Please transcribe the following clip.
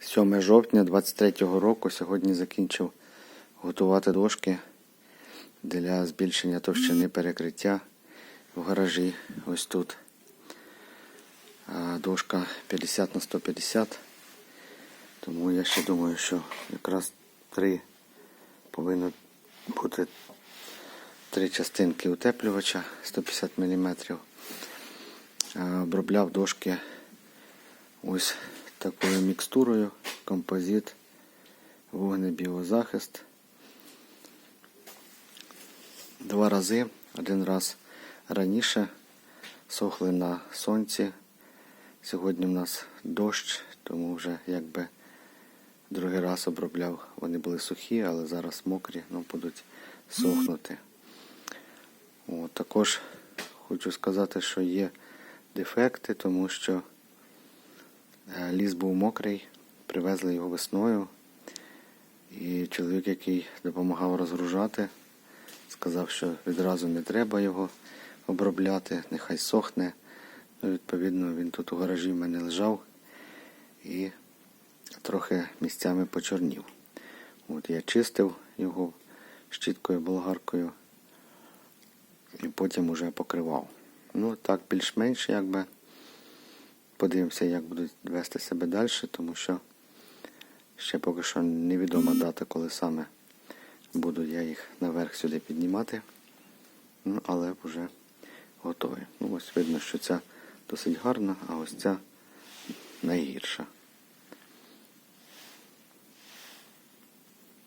7 жовтня 23-го року сьогодні закінчив готувати дошки для збільшення товщини перекриття в гаражі. Ось тут. Дошка 50 на 150. Тому я ще думаю, що якраз три повинно бути три частинки утеплювача 150 мм. Обробляв дошки ось такою мікстурою, композит, вогнебіозахист. Два рази, один раз раніше сохли на сонці. Сьогодні в нас дощ, тому вже якби другий раз обробляв. Вони були сухі, але зараз мокрі, ну будуть сохнути. От, також хочу сказати, що є дефекти, тому що ліс був мокрий, привезли його весною. І чоловік, який допомагав розгружати, сказав, що відразу не треба його обробляти, нехай сохне. Ну, відповідно, він тут у гаражі в мене лежав і трохи місцями почорнів. От я чистив його щіткою болгаркою і потім уже покривав. Ну, так, більш-менш якби. Подивимося, як будуть вести себе далі, тому що ще поки що невідома дата, коли саме буду я їх наверх сюди піднімати. Ну, але вже готові. Ну, ось видно, що ця досить гарна, а ось ця найгірша.